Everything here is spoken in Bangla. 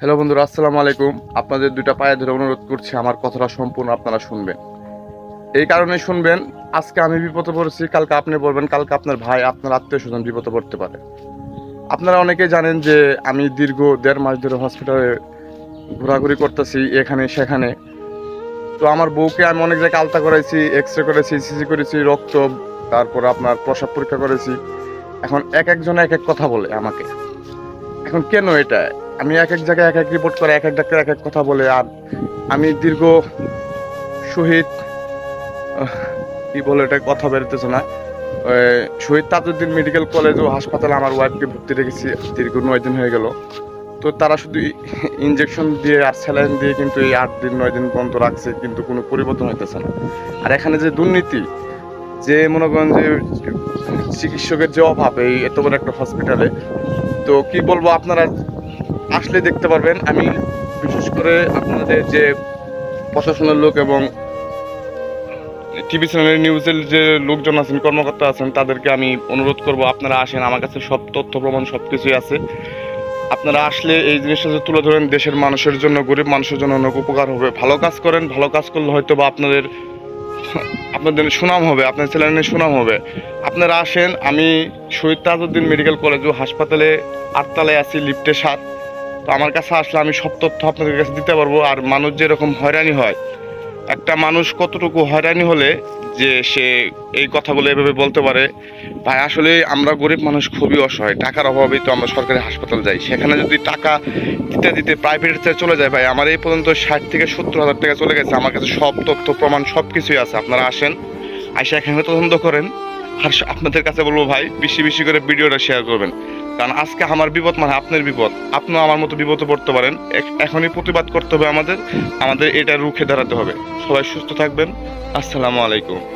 হ্যালো বন্ধুরা, আসসালামু আলাইকুম। আপনাদের দুইটা পায়ে ধরে অনুরোধ করছি, আমার কথাটা সম্পূর্ণ আপনারা শুনবেন। এই কারণে শুনবেন, আজকে আমি বিপদে পড়েছি, কালকে আপনি বলবেন, কালকে আপনার ভাই, আপনার আত্মীয় স্বজন বিপদে পড়তে পারে। আপনারা অনেকে জানেন যে আমি দীর্ঘ দেড় মাস ধরে হসপিটালে ঘোরাঘুরি করতেছি, এখানে, সেখানে। তো আমার বউকে আমি অনেক জায়গায় আলতা করাইছি এক্স রে করেছি সিসি করেছি, রক্ত, তারপর আপনার প্রসাব পরীক্ষা করেছি। এখন এক একজন এক এক কথা বলে আমাকে। এখন কেন এটা? আমি এক এক জায়গায় এক এক রিপোর্ট করে এক এক ডাক্তার এক এক কথা বলে, আর আমি দীর্ঘ শহীদ কি বলে এটা কথা বেরোতেছে না। শহীদ তাজউদ্দিন মেডিকেল কলেজ ও হাসপাতালে আমার ওয়াইফকে ভর্তি রেখেছি, দীর্ঘ নয় দিন হয়ে গেল। তো তারা শুধু ইনজেকশন দিয়ে আর স্যালাইন দিয়ে কিন্তু এই আট দিন, নয় দিন বন্ধ রাখছে, কিন্তু কোনো পরিবর্তন হইতেছে না। আর এখানে যে দুর্নীতি, যে মনে করেন যে চিকিৎসকের যে অভাব, এই এত বড় একটা হসপিটালে তো কি বলব আপনারা আসলে দেখতে পারবেন, আমি বিশেষ করে আপনাদের যে প্রশাসনের লোক এবং টিভি চ্যানেলের নিউজের যে লোকজন আছেন, কর্মকর্তা আছেন, তাদেরকে আমি অনুরোধ করব, আপনারা আসেন, আমার কাছে সব তথ্য, প্রমাণ সব কিছুই আছে। আপনারা আসলে এই জিনিসটা যে তুলে ধরেন, দেশের মানুষের জন্য গরিব মানুষের জন্য অনেক উপকার হবে। ভালো কাজ করেন, ভালো কাজ করলে হয়তো বা আপনাদের আপনাদের সুনাম হবে আপনার চ্যানেলের সুনাম হবে। আপনারা আসেন, আমি শহীদ তাজউদ্দিন মেডিকেল কলেজ ও হাসপাতালে আটতলায় আছি, লিফটে সাত। তো আমার কাছে আসলে আমি সব তথ্য আপনাদের কাছে দিতে পারব। আর মানুষ যেরকম হয়রানি হয়, একটা মানুষ কতটুকু হয়রানি হলে যে সে এই কথাগুলো এভাবে বলতে পারে? ভাই, আসলে আমরা গরিব মানুষ খুবই অসহায়, টাকার অভাবেই তো আমরা সরকারি হাসপাতাল যাই। সেখানে যদি টাকা দিতে দিতে প্রাইভেটে চলে যায়, ভাই, আমার এই পর্যন্ত ষাট থেকে সত্তর হাজার টাকা চলে গেছে। আমার কাছে সব তথ্য, প্রমাণ সব কিছুই আছে। আপনারা আসেন, আইসা এখানে তদন্ত করেন। আর আপনাদের কাছে বলব, ভাই, বেশি বেশি করে ভিডিওটা শেয়ার করবেন। কারণ আজকে আমার বিপদ মানে আপনার বিপদ। আপনিও আমার মতো বিপদে পড়তে পারেন। এখনই প্রতিবাদ করতে হবে আমাদের। আমাদের এটা রুখে দাঁড়াতে হবে। সবাই সুস্থ থাকবেন। আসসালামু আলাইকুম।